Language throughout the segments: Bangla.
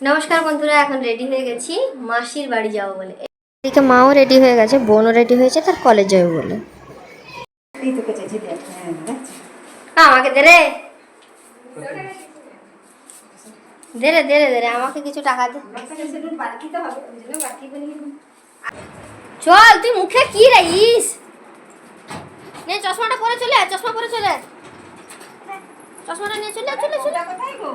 নমস্কার বন্ধুরা এখন রেডি হয়ে গেছি মাসির বাড়ি যাব বলে। এদিকে মাও রেডি হয়ে গেছে বোনও রেডি হয়েছে তার কলেজ যাবে বলে। চেয়েছি দেখ হ্যাঁ আমাকে দে রে। দে রে দে রে দে রে আমাকে কিছু টাকা দে। চল তুই মুখে কি রে ইস? নে চশমাটা পরে চলে আয়, চশমা পরে চলে আয়। চশমাটা নিয়ে চলে চলে চলে। কোথায় গো?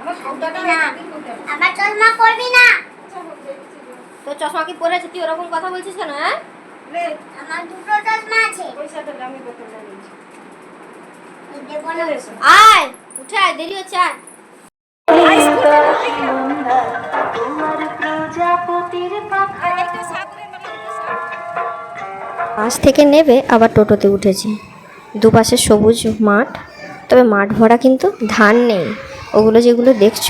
আমার সৌদাটা না আমার চশমা পরবি না। তোর চশমা কি পরেছে? তুই ওরকম কথা বলছিস কেন হ্যাঁ? আমার দুটো চশমা আছে। আয় উঠে আয় দেরি হচ্ছে আয়। বাস থেকে নেবে আবার টোটোতে উঠেছি। দুপাশে সবুজ মাঠ। তবে মাঠ ভরা কিন্তু ধান নেই। ওগুলো যেগুলো দেখছ,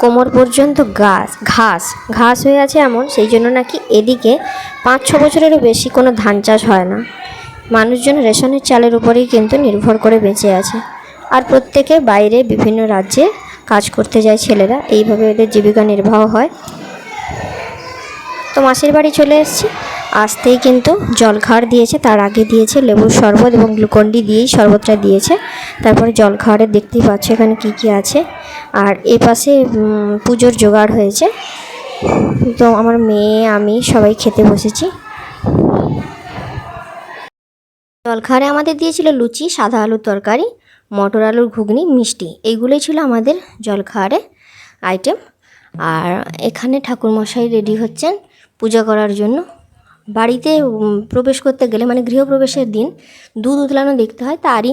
কোমর পর্যন্ত গাছ, ঘাস ঘাস হয়ে আছে এমন, সেই জন্য নাকি এদিকে পাঁচ, ছ বছরেরও বেশি কোনো ধান চাষ হয় না। মানুষজন রেশনের চালের উপরেই কিন্তু নির্ভর করে বেঁচে আছে। আর প্রত্যেকে বাইরে বিভিন্ন রাজ্যে কাজ করতে যায় ছেলেরা, এইভাবে এদের জীবিকা নির্বাহ হয়। তো মাসির বাড়ি চলে এসেছি। আসতেই কিন্তু জলখাওয়ার দিয়েছে, তার আগে দিয়েছে লেবুর শরবত এবং গ্লুকন্ডি দিয়েই শরবতটা দিয়েছে। তারপরে জলখাওয়ারে দেখতেই পাচ্ছ এখানে কি কি আছে। আর এ পাশে পুজোর জোগাড় হয়েছে। তো আমার মেয়ে, আমি সবাই খেতে বসেছি। জলখাবারে আমাদের দিয়েছিল লুচি, সাদা আলুর তরকারি, মটর আলুর ঘুগনি, মিষ্টি। এইগুলোই ছিল আমাদের জলখাবারে আইটেম আর এখানে ঠাকুরমশাই রেডি হচ্ছেন পূজা করার জন্য। বাড়িতে প্রবেশ করতে গেলে মানে গৃহপ্রবেশের দিন দুধ উতলানো দেখতে হয়, তারই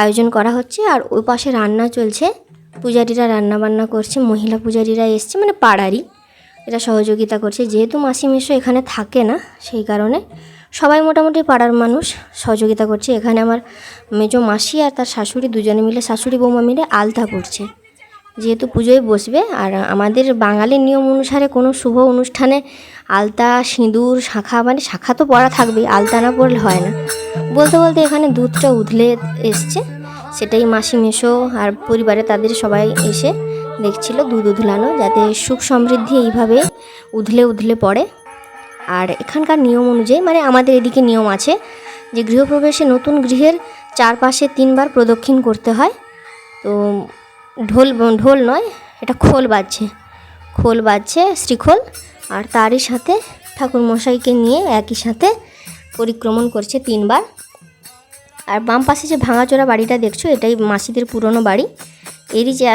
আয়োজন করা হচ্ছে। আর ওই পাশে রান্না চলছে, পূজারীরা রান্না বান্না করছে, মহিলা পূজারীরা এসছে মানে পাড়ারই। এটা সহযোগিতা করছে। যেহেতু মাসি মেশো এখানে থাকে না, সেই কারণে সবাই মোটামুটি পাড়ার মানুষ, সহযোগিতা করছে। এখানে আমার মেজো মাসি আর তার শাশুড়ি দুজনে মিলে, শাশুড়ি বৌমা মিলে আলতা করছে। যেহেতু পুজোয় বসবে, আর আমাদের বাঙালির নিয়ম অনুসারে কোনো শুভ অনুষ্ঠানে আলতা, সিঁদুর, শাখা মানে শাখা তো পরা থাকবেই, আলতা না পরলে হয় না। বলতে বলতে এখানে দুধটা উধলে এসছে, সেটাই মাসি মেশো আর পরিবারে তাদের সবাই এসে দেখছিল দুধ উধলানো যাতে সুখ সমৃদ্ধি এইভাবে উধলে উধলে পড়ে। আর এখানকার নিয়ম অনুযায়ী মানে আমাদের এদিকে নিয়ম আছে যে গৃহপ্রবেশে নতুন গৃহের চারপাশে তিনবার প্রদক্ষিণ করতে হয়। তো ঢোল ঢোল নয়, এটা খোল বাজছে। খোল বাজছে, শ্রীখোল, আর তারই সাথে ঠাকুর মশাইকে নিয়ে একই সাথে পরিক্রমণ করছে তিনবার। আর বাম পাশে যে ভাঙাচোরা বাড়িটা দেখছ, এটাই মাসিদের পুরনো বাড়ি। এরই যে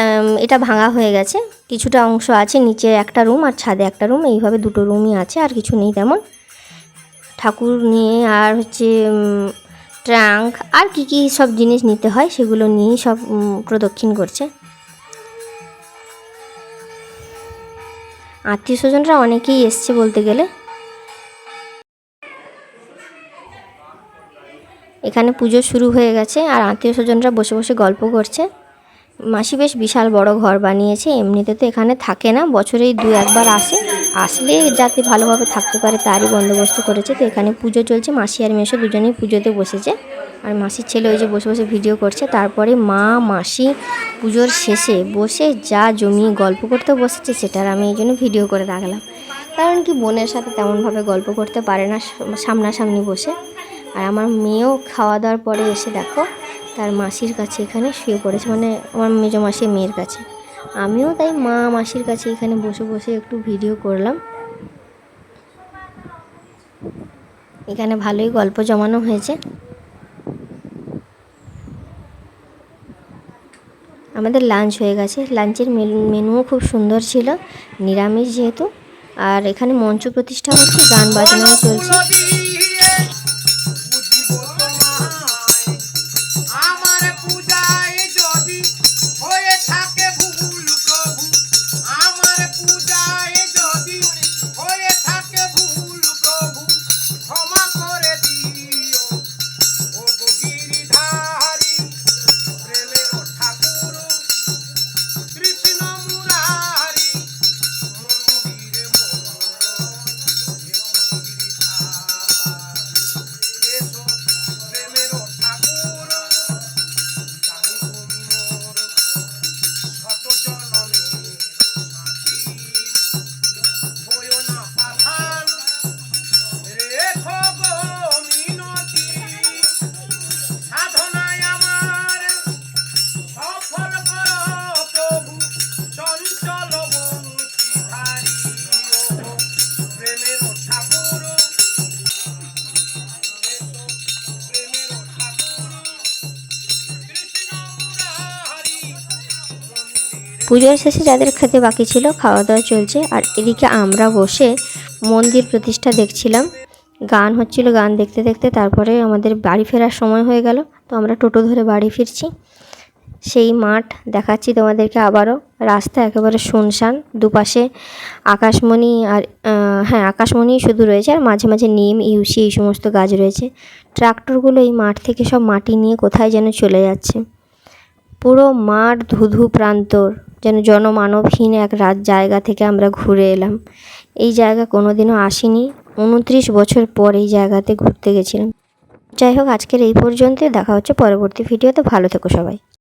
এটা ভাঙা হয়ে গেছে। কিছুটা অংশ আছে, নিচে একটা রুম আর ছাদে একটা রুম। এইভাবে দুটো রুমই আছে, আর কিছু নেই তেমন। ঠাকুর নিয়ে আর হচ্ছে ট্রাঙ্ক, আর কি কি সব জিনিস নিতে হয়, সেগুলো নিয়েই সব প্রদক্ষিণ করছে। আত্মীয় স্বজনরা অনেকেই এসছে বলতে গেলে। এখানে পুজো শুরু হয়ে গেছে আর আত্মীয় স্বজনরা বসে বসে গল্প করছে। মাসি বেশ বিশাল বড় ঘর বানিয়েছে, এমনিতে তো এখানে থাকে না, বছরেই দু একবার আসে। আসলে যাতে ভালোভাবে থাকতে পারে তারই বন্দোবস্ত করেছে, তো এখানে পুজো চলছে, মাসি আর মেশো দুজনেই পুজোতে বসেছে। আর মাসির ছেলে ওই যে বসে বসে ভিডিও করছে। তারপরে মা, মাসি পুজোর শেষে বসে যা জমিয়ে গল্প করতে বসেছে সেটার আমি এই জন্য ভিডিও করে রাখলাম। কারণ কি বোনের সাথে তেমনভাবে গল্প করতে পারে না সামনাসামনি বসে। আর আমার মেয়েও খাওয়া দাওয়ার পরে এসে দেখো তার মাসির কাছে এখানে শুয়ে পড়েছে মানে আমার মেজো মাসির মেয়ের কাছে। আমিও তাই মা, মাসির কাছে এখানে বসে বসে একটু ভিডিও করলাম। এখানে ভালোই গল্প জমানো হয়েছে। আমাদের লাঞ্চ হয়ে গেছে। লাঞ্চের মেনুও খুব সুন্দর ছিল, নিরামিষ যেহেতু। আর এখানে মঞ্চ প্রতিষ্ঠা হচ্ছে গান বাজনাও চলছে। পুজোর শেষে যাদের খেতে বাকি ছিল খাওয়া দাওয়া চলছে। আর এদিকে আমরা বসে মন্দির প্রতিষ্ঠা দেখছিলাম। গান হচ্ছিল গান দেখতে দেখতে, তারপরে আমাদের বাড়ি ফেরার সময় হয়ে গেল। তো আমরা টোটো ধরে বাড়ি ফিরছি। সেই মাঠ দেখাচ্ছি তোমাদেরকে আবারও। রাস্তা একেবারে শুনশান, দুপাশে আকাশমণি আর হ্যাঁ আকাশমণি শুধু রয়েছে আর মাঝে মাঝে নিম, ইউসি এই সমস্ত গাছ রয়েছে। ট্রাক্টরগুলো এই মাঠ থেকে সব মাটি নিয়ে কোথায় যেন চলে যাচ্ছে। পুরো মাঠ ধুধু প্রান্তর। যেন জনমানবহীন এক রাত জায়গা থেকে আমরা ঘুরে এলাম। এই জায়গা কোনোদিনও আসিনি। উনত্রিশ বছর পর এই জায়গাতে ঘুরতে গেছিলাম। যাই হোক, আজকের এই পর্যন্তই। দেখা হচ্ছে পরবর্তী ভিডিওতে। ভালো থেকো সবাই।